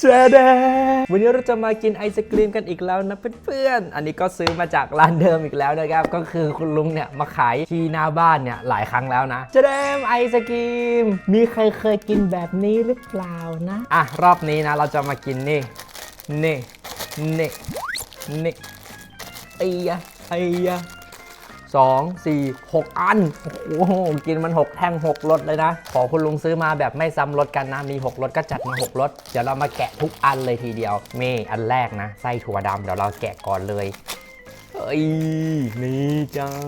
เจเดวันนี้เราจะมากินไอศกรีมกันอีกแล้วนะเพื่อนๆ อันนี้ก็ซื้อมาจากร้านเดิมอีกแล้วนะครับ ก็คือคุณลุงเนี่ยมาขายที่หน้าบ้านเนี่ยหลายครั้งแล้วนะเจเดมไอศกรีม มีใครเคยกินแบบนี้หรือเปล่านะ อะ รอบนี้นะ เราจะมากินนี่ นี่ นี่ นี่ไอ้ยะไอ้ยะ สองสี่หกอัน โอ้โห กินมัน 6 แท่ง 6รสเลยนะ ขอคุณลุงซื้อมาแบบไม่ซ้ำรสกันนะ มี 6รสก็จัดมา 6รสเดี๋ยวเรามาแกะทุกอันเลยทีเดียวเมอันแรกนะ ไส้ถั่วดำเดี๋ยวเราแกะก่อนเลยเอ้ย นี่จัง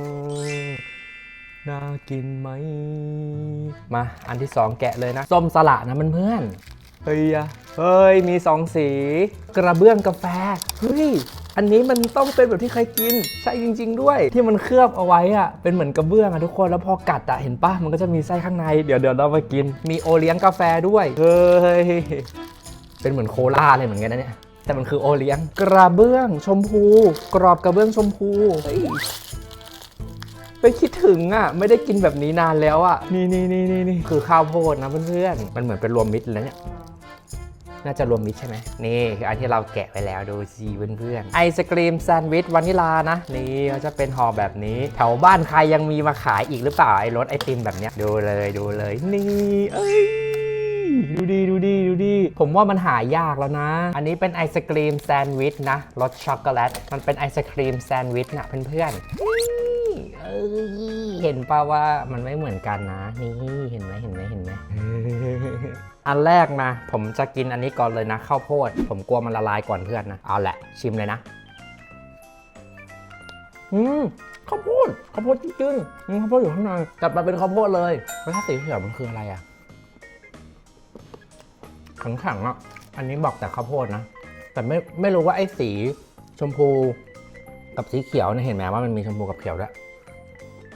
น่ากินไหม มาอันที่ 2 แกะเลยนะ ส้มสละนะมันเพื่อนเฮ้ยอะเฮ้ย มี 2 สี กระเบื้องกาแฟ เฮ้ย อันนี้มันต้องเป็นแบบที่เคยกิน ใช่จริง ๆ ด้วย ที่มันเคลือบเอาไว้อะเป็นเหมือนกระเบื้องอะทุกคนแล้วพอกัดอะเห็นปะมันก็จะมีไส้ข้างในเดี๋ยวเดี๋ยวเรามากิน มีโอเลี้ยงกาแฟด้วยเฮ้ยเป็นเหมือนโคลาเลยเหมือนกันนะเนี่ยแต่มันคือโอเลี้ยง กระเบื้องชมพู กรอบกระเบื้องชมพูเฮ้ยไปคิดถึงอะ ไม่ได้กินแบบนี้นานแล้วอะ นี่นี่นี่นี่นี่คือข้าวโพดนะเพื่อนๆ มันเหมือนเป็นรวมมิตรแล้วเนี่ย น่าจะรวมมิตรใช่ไหมนี่คืออันที่เราแกะไปแล้วดูสิเพื่อนๆไอศกรีมแซนด์วิชวานิลานะ นี่ก็จะเป็นห่อแบบนี้ แถวบ้านใครยังมีมาขายอีกหรือเปล่าไอรสไอติมแบบเนี้ยดูเลยดูเลยนี่เอ้ยดูดีดูดีดูดีผมว่ามันหายากแล้วนะ อันนี้เป็นไอศกรีมแซนด์วิชนะรสช็อกโกแลตมันเป็นไอศกรีมแซนด์วิชนะเพื่อนๆเอ้ยเห็นป่าว่ามันไม่เหมือนกันนะ นี่เห็นไหมเห็นไหมเห็นไหม อันแรกนะผมจะกินอันนี้ก่อนเลยนะข้าวโพด ผมกลัวมันละลายก่อนเพื่อนนะ เอาแหละ ชิมเลยนะ อืมข้าวโพดข้าวโพดจริงๆอืมข้าวโพดอยู่ข้างในกลับมาเป็นข้าวโพดเลยแล้วถ้าสีเขียวมันคืออะไรอะแข็งๆอะอันนี้บอกแต่ข้าวโพดนะ แต่ไม่ไม่รู้ว่าไอ้สีชมพูกับสีเขียวเนี่ยเห็นไหมว่ามันมีชมพูกับเขียวด้วย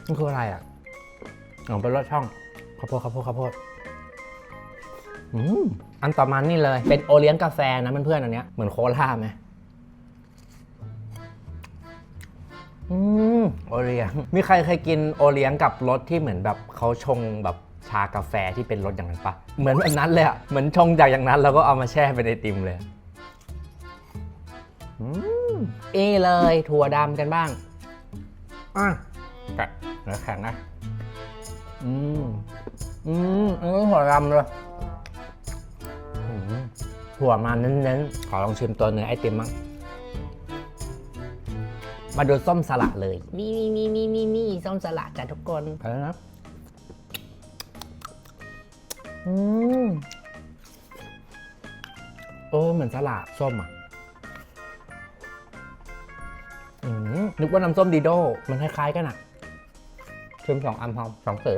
มันคืออะไรอะอ๋อเป็นรสช่องข้าวโพดข้าวโพดข้าวโพด อันต่อมานี่เลย เป็นโอเลี้ยงกาแฟนะเพื่อนๆอันเนี้ยเหมือนโคลาไหมอืมโอเลี้ยง มีใครเคยกินโอเลี้ยงกับรสที่เหมือนแบบเขาชงแบบชากาแฟที่เป็นรสอย่างนั้นปะเหมือนแบบนั้นเลยอะเหมือนชงจากอย่างนั้น แล้วก็เอามาแช่เป็นไอติมเลยอืมเลยถั่วดำกันบ้างอะกัดเนื้อแข็งนะอืม อืมอันนี้ถั่วดำเลย ถั่วมาเน้นๆ ขอลองชิมตัวเนื้อไอติมมั้งมาดูส้มสละเลยนี่นี่นี่นี่นี่ส้มสละจ้ะทุกคนไปแล้วนะอืมเออเหมือนสละส้มอะอืมนึกว่าน้ำส้มดีโด มันคล้ายๆกันอะชิมสองอันพร้อมสองสี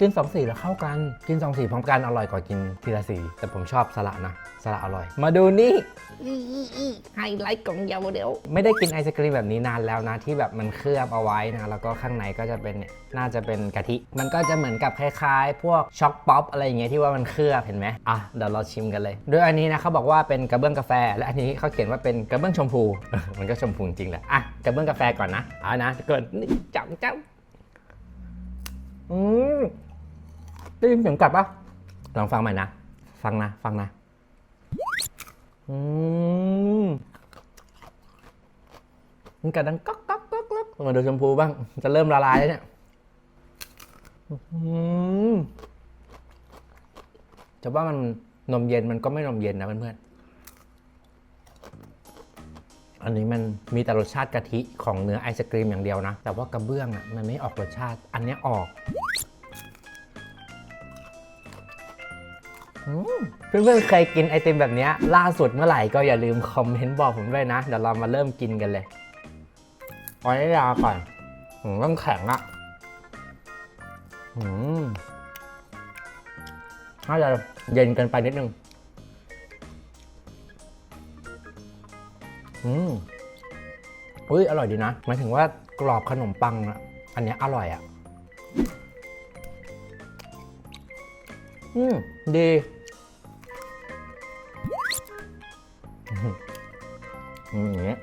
กินสองสีแล้วเข้ากัน กินสองสีพร้อมกันอร่อยกว่ากินทีละสีแต่ผมชอบสละนะสละอร่อย มาดูนี่ไฮไลท์ของเยาวเดียวไม่ได้กินไอศกรีมแบบนี้นานแล้วนะที่แบบมันเคลือบเอาไว้นะแล้วก็ข้างในก็จะเป็นเนี่ยน่าจะเป็นกะทิ มันก็จะเหมือนกับคล้ายๆ พวกช็อกป๊อปอะไรอย่างเงี้ยที่ว่ามันเคลือบเห็นไหมอะเดี๋ยวเราชิมกันเลยด้วยอันนี้นะเขาบอกว่าเป็นกระเบื้องกาแฟ และอันนี้เขาเขียนว่าเป็นกระเบื้องชมพู มันก็ชมพูจริงๆแหละอะกระเบื้องกาแฟก่อนนะเอานะเกิดนี่จับจับอืม ได้ยินเสียงกัดปะลองฟังใหม่นะ ฟังนะ ฟังนะ อืมมันกัดดังก๊อกก๊อกก๊อกก๊อกมาดูชมพูบ้าง จะเริ่มละลายแล้วเนี่ยอืมจะว่ามันนมเย็นมันก็ไม่นมเย็นนะเพื่อนๆ อันนี้มันมีแต่รสชาติกะทิของเนื้อไอศกรีมอย่างเดียวนะ แต่ว่ากระเบื้องอะมันไม่ออกรสชาติ อันนี้ออก เพื่อนๆเคยกินไอติมแบบเนี้ยล่าสุดเมื่อไหร่ก็อย่าลืมคอมเมนต์บอกผมด้วยนะ เดี๋ยวเรามาเริ่มกินกันเลยเอาอันนี้ยาก่อนอืมต้องแข็งอะอืมน่าจะเย็นเกินไปนิดนึงอืมอุ้ยอร่อยดีนะหมายถึงว่ากรอบขนมปังอะอันเนี้ยอร่อยอะอืมดี อืมอย่างเงี้ย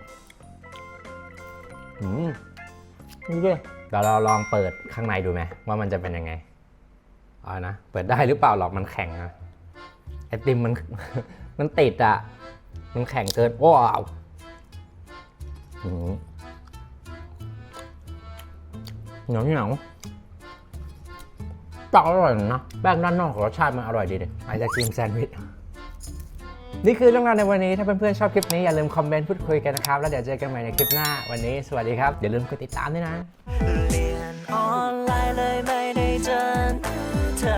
อืมนี่ด้วยเดี๋ยวเราลองเปิดข้างในดูไหมว่ามันจะเป็นยังไงเอานะ เปิดได้หรือเปล่าหรอกมันแข็งนะไอติมมันมันติดอะ มันแข็งเกินว้าวอืมเหนียวเหนียวตักอร่อยนะแป้งด้านนอกรสชาติมันอร่อยดีเลยไอศกรีมแซนด์วิช นี่คือเรื่องราวในวันนี้ ถ้าเพื่อนๆชอบคลิปนี้อย่าลืมคอมเมนต์พูดคุยกันนะครับ แล้วเดี๋ยวเจอกันใหม่ในคลิปหน้า วันนี้สวัสดีครับ อย่าลืมกดติดตามด้วยนะ เรียนออนไลน์เลยไม่ได้เจอเธอ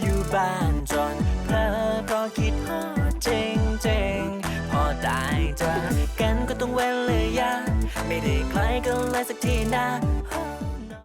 อยู่บ้านจนเพลอเพราะคิดฮอดจริงจริงๆพอได้เจอกันก็ต้องเว้นเลยยะไม่ได้ใครกันเลยสักทีนะ